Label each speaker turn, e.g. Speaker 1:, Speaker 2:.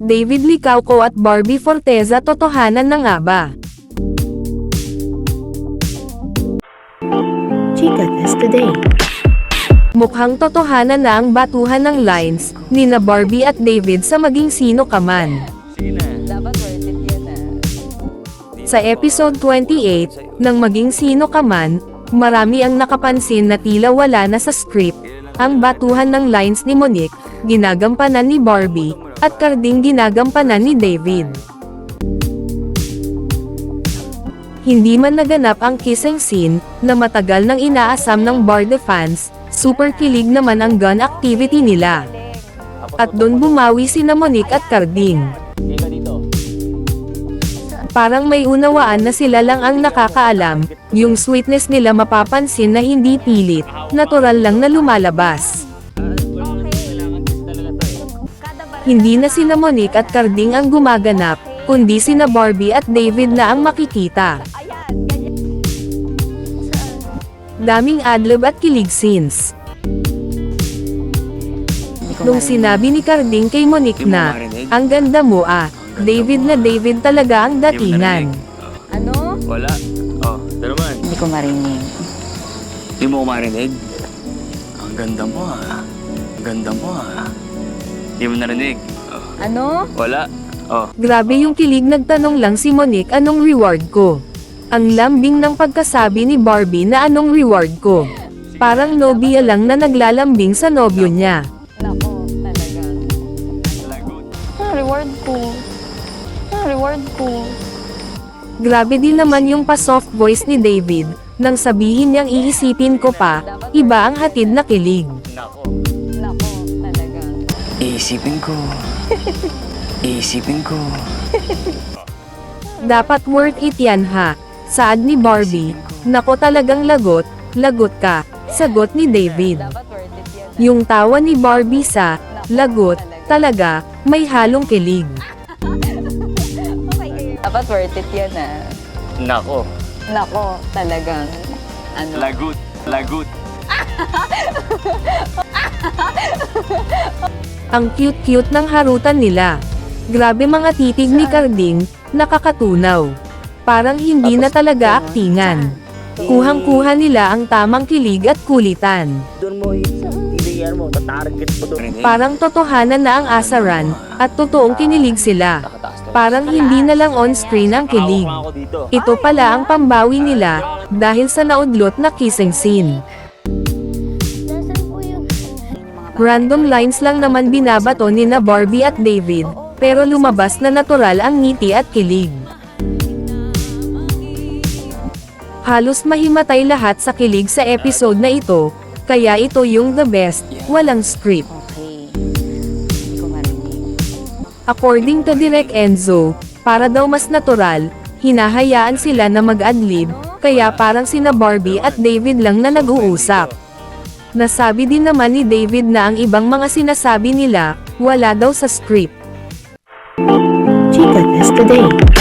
Speaker 1: David Licauco at Barbie Forteza totohanan na nga ba?
Speaker 2: Chica Test Today.
Speaker 1: Mukhang totohanan na ang batuhan ng lines, ni na Barbie at David sa maging sino ka man.
Speaker 3: Ah.
Speaker 1: Sa episode 28, ng maging sino ka man, marami ang nakapansin na tila wala na sa script, ang batuhan ng lines ni Monique, ginagampanan ni Barbie, at karding ginagampanan ni David. Hindi man naganap ang kissing scene, na matagal nang inaasam ng Barde fans, super kilig naman ang gun activity nila. At doon bumawi sina Monique at Carding. Parang may unawaan na sila lang ang nakakaalam, yung sweetness nila mapapansin na hindi pilit, natural lang na lumalabas. Hindi na sina Monique at Carding ang gumaganap, kundi sina Barbie at David na ang makikita. Daming adlib at kilig scenes. Nung sinabi ni Carding kay Monique na, ang ganda mo ah, David na David talaga ang datingan.
Speaker 3: Ano?
Speaker 4: Wala. Oh, naman.
Speaker 3: Hindi ko marinig.
Speaker 4: Hindi mo marinig. Ang ganda mo ah. Ang ganda mo ah. Hindi mo narinig. Oh,
Speaker 3: Ano?
Speaker 4: wala. Oh,
Speaker 1: Grabe yung kilig nagtanong lang si Monique anong reward ko. Ang lambing ng pagkasabi ni Barbie na anong reward ko. Parang nobya lang na naglalambing sa nobyo niya.
Speaker 3: Nako, talaga. Ah, reward ko. Ah, reward ko.
Speaker 1: Grabe din naman yung pa-soft voice ni David, nang sabihin niyang iisipin ko pa, iba ang hatid na kilig.
Speaker 4: nako. Iisipin ko. Iisipin ko.
Speaker 1: Dapat worth it yan ha. Saad ni Barbie, nako talagang lagot, lagot ka, sagot ni David. Yung tawa ni Barbie sa, lagot, talaga, may halong kilig.
Speaker 3: Dapat worth it yan ah.
Speaker 4: Nako.
Speaker 3: Nako, talagang. Ano?
Speaker 4: Lagut. Lagut.
Speaker 1: Ang cute-cute ng harutan nila. Grabe mga titig ni Carding, nakakatunaw. Parang hindi na talaga aktingan. Kuhang-kuha nila ang tamang kilig at kulitan. Parang totohanan na ang asaran, at totoong kinilig sila. Parang hindi na lang on-screen ang kilig. Ito pala ang pambawi nila, dahil sa naudlot na kissing scene. Random lines lang naman binabato ni na Barbie at David, pero lumabas na natural ang ngiti at kilig. Halos mahimatay lahat sa kilig sa episode na ito, kaya ito yung the best, walang script. According to Direk Enzo, para daw mas natural, hinahayaan sila na mag-adlib, kaya parang sina Barbie at David lang na nag-uusap. Nasabi din naman ni David na ang ibang mga sinasabi nila, wala daw sa script.
Speaker 2: Chica Test Today.